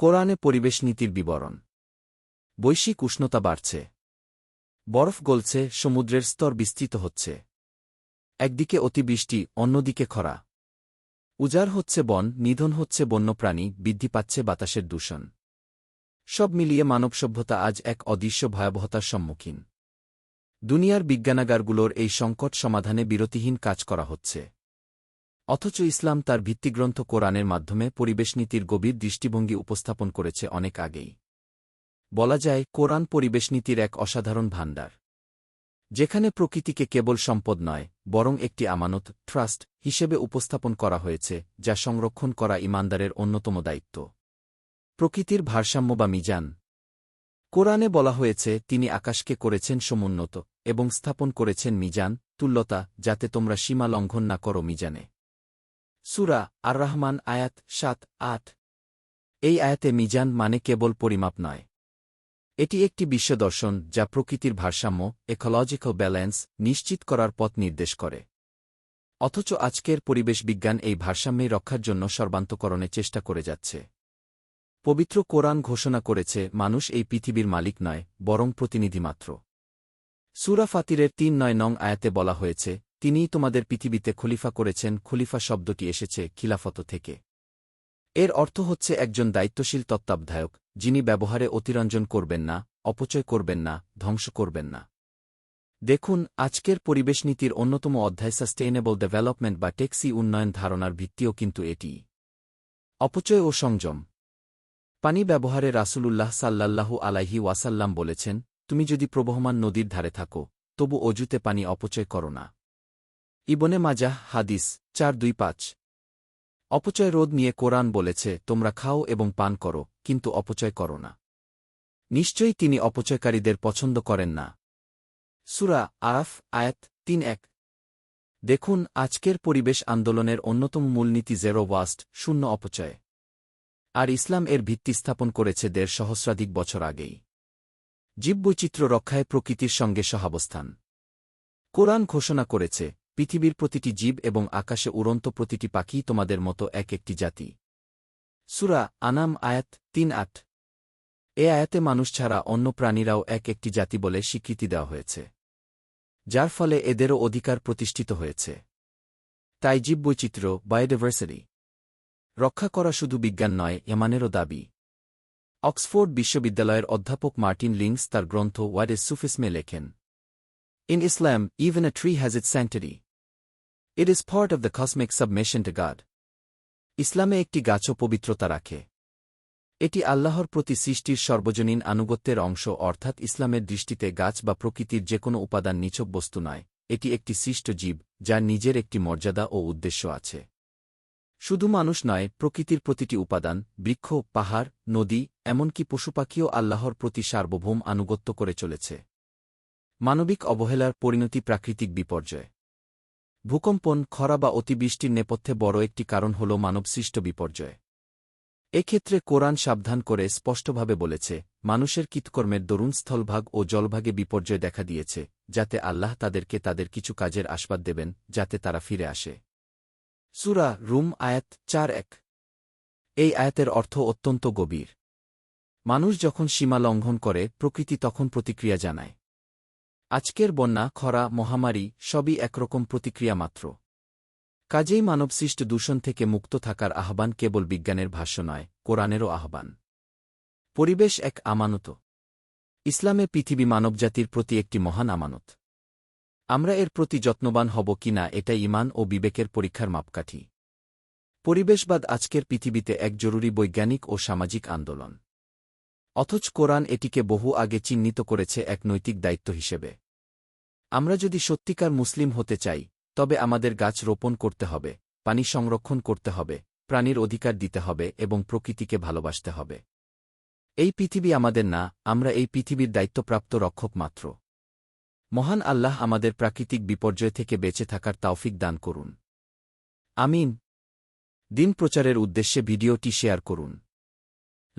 কোরআনে পরিবেশ নীতির বিবরণ। বৈশ্বিক উষ্ণতা বাড়ছে। বরফ গলছে, সমুদ্রের স্তর বিস্তৃত হচ্ছে। একদিকে অতিবৃষ্টি, অন্যদিকে খরা। উজাড় হচ্ছে বন, নিধন হচ্ছে বন্যপ্রাণী, বৃদ্ধি পাচ্ছে বাতাসের দূষণ। সব মিলিয়ে মানব সভ্যতা আজ এক অদৃশ্য ভয়াবহতার সম্মুখীন। দুনিয়ার বিজ্ঞানাগারগুলোর এই সংকট সমাধানে বিরতিহীন কাজ করা হচ্ছে। অথচ ইসলাম তার ভিত্তিগ্রন্থ কোরআনের মাধ্যমে পরিবেশ নীতির গভীর দৃষ্টিভঙ্গি উপস্থাপন করেছে অনেক আগেই। বলা যায়, কোরআন পরিবেশ নীতির এক অসাধারণ ভাণ্ডার। যেখানে প্রকৃতিকে কেবল সম্পদ নয়, বরং একটি আমানত, ট্রাস্ট, হিসেবে উপস্থাপন করা হয়েছে, যা সংরক্ষণ করা ইমানদারের অন্যতম দায়িত্ব। প্রকৃতির ভারসাম্য বা মিজান। কোরআনে বলা হয়েছে, তিনি আকাশকে করেছেন সমুন্নত, এবং স্থাপন করেছেন মিজান, তুল্যতা, যাতে তোমরা সীমা লঙ্ঘন না করো মিজানে। সুরা আর রহমান আয়াত সাত, আট। এই আয়াতে মিজান মানে কেবল পরিমাপ নয়। এটি একটি বিশ্বদর্শন যা প্রকৃতির ভারসাম্য একোলজিক্যাল ব্যালেন্স নিশ্চিত করার পথ নির্দেশ করে। অথচ আজকের পরিবেশ বিজ্ঞান এই ভারসাম্যে রক্ষার জন্য সর্বান্তকরণে চেষ্টা করে যাচ্ছে। পবিত্র কোরআন ঘোষণা করেছে, মানুষ এই পৃথিবীর মালিক নয়, বরং প্রতিনিধিমাত্র। সুরা ফাতিরের তিন নয় নং আয়াতে বলা হয়েছে তিনিই তোমাদের পৃথিবীতে খলিফা করেছেন, খলিফা শব্দটি এসেছে খিলাফত থেকে। এর অর্থ হচ্ছে একজন দায়িত্বশীল তত্ত্বাবধায়ক, যিনি ব্যবহারে অতিরঞ্জন করবেন না, অপচয় করবেন না, ধ্বংস করবেন না। দেখুন, আজকের পরিবেশ নীতির অন্যতম অধ্যায় সাস্টেইনেবল ডেভেলপমেন্ট বা টেক্সি উন্নয়ন ধারণার ভিত্তিও কিন্তু এটি। অপচয় ও সংযম। পানি ব্যবহারে রাসূলুল্লাহ সাল্লাল্লাহু আলাইহি ওয়াসাল্লাম বলেছেন, তুমি যদি প্রবহমান নদীর ধারে থাকো, তবু অজুতে পানি অপচয় করো না। ইবনে মাজাহ হাদিস, চার দুই পাঁচ। অপচয় রোধ নিয়ে কোরআন বলেছে, তোমরা খাও এবং পান করো, কিন্তু অপচয় করো না। নিশ্চয়ই তিনি অপচয়কারীদের পছন্দ করেন না। সুরা আরাফ, আয়াত তিন এক। দেখুন, আজকের পরিবেশ আন্দোলনের অন্যতম মূলনীতি জেরো ওয়াস্ট, শূন্য অপচয়। আর ইসলাম এর ভিত্তি স্থাপন করেছে দেড় সহস্রাধিক বছর আগেই। জীববৈচিত্র্য রক্ষায় প্রকৃতির সঙ্গে সহাবস্থান। কোরআন ঘোষণা করেছে পৃথিবীর প্রতিটি জীব এবং আকাশে উড়ন্ত প্রতিটি পাখি তোমাদের মতো এক একটি জাতি। সুরা আনাম আয়াত তিন আট। এ আয়াতে মানুষ ছাড়া অন্য প্রাণীরাও এক একটি জাতি বলে স্বীকৃতি দেওয়া হয়েছে, যার ফলে এদেরও অধিকার প্রতিষ্ঠিত হয়েছে। তাই জীববৈচিত্র্য বায়োডাইভার্সিটি রক্ষা করা শুধু বিজ্ঞান নয় এমানেরও দাবি। অক্সফোর্ড বিশ্ববিদ্যালয়ের অধ্যাপক মার্টিন লিংস তার গ্রন্থ ওয়াড ইজ সুফিসমে লেখেন in Islam even a tree has its sanctity it is part of the cosmic submission to God ইসলামে একটি গাছও পবিত্রতা রাখে। এটি আল্লাহর প্রতি সৃষ্টির সর্বজনীন আনুগত্যের অংশ, অর্থাৎ ইসলামের দৃষ্টিতে গাছ বা প্রকৃতির যে কোনো উপাদান নিছক বস্তু নয়। এটি একটি সৃষ্ট জীব, যার নিজের একটি মর্যাদা ও উদ্দেশ্য আছে। শুধু মানুষ নয়, প্রকৃতির প্রতিটি উপাদান, বৃক্ষ, পাহাড়, নদী, এমনকি পশুপাখিও আল্লাহর প্রতি সার্বভৌম আনুগত্য করে চলেছে। মানবিক অবহেলার পরিণতি প্রাকৃতিক বিপর্যয়। ভূকম্পন, খরা বা অতিবৃষ্টির নেপথ্যে বড় একটি কারণ হল মানবসৃষ্ট বিপর্যয়। এক্ষেত্রে কোরআন সাবধান করে স্পষ্টভাবে বলেছে, মানুষের কৃতকর্মের দরুণ স্থলভাগ ও জলভাগে বিপর্যয় দেখা দিয়েছে, যাতে আল্লাহ তাদেরকে তাদের কিছু কাজের আস্বাদ দেবেন, যাতে তারা ফিরে আসে। সুরা রুম, আয়াত চার এক। এই আয়াতের অর্থ অত্যন্ত গভীর। মানুষ যখন সীমা লঙ্ঘন করে, প্রকৃতি তখন প্রতিক্রিয়া জানায়। আজকের বন্যা, খরা, মহামারী সবই একরকম প্রতিক্রিয়া মাত্র। কাজেই মানবসৃষ্ট দূষণ থেকে মুক্ত থাকার আহ্বান কেবল বিজ্ঞানের ভাষ্য নয়, কোরআনেরও আহ্বান। পরিবেশ এক আমানত। ইসলামে পৃথিবী মানবজাতির প্রতি একটি মহান আমানত। আমরা এর প্রতি যত্নবান হব কিনা এটা ইমান ও বিবেকের পরীক্ষার মাপকাঠি। পরিবেশবাদ আজকের পৃথিবীতে এক জরুরি বৈজ্ঞানিক ও সামাজিক আন্দোলন। অথচ কোরআন এটিকে বহু আগে চিহ্নিত করেছে এক নৈতিক দায়িত্ব হিসেবে। আমরা যদি সত্যিকার মুসলিম হতে চাই, তবে আমাদের গাছ রোপণ করতে হবে, পানি সংরক্ষণ করতে হবে, প্রাণীর অধিকার দিতে হবে এবং প্রকৃতিকে ভালোবাসতে হবে। এই পৃথিবী আমাদের না, আমরা এই পৃথিবীর দায়িত্বপ্রাপ্ত রক্ষক মাত্র। মহান আল্লাহ আমাদের প্রাকৃতিক বিপর্যয় থেকে বেঁচে থাকার তাওফিক দান করুন। আমিন। দিন প্রচারের উদ্দেশ্যে ভিডিওটি শেয়ার করুন।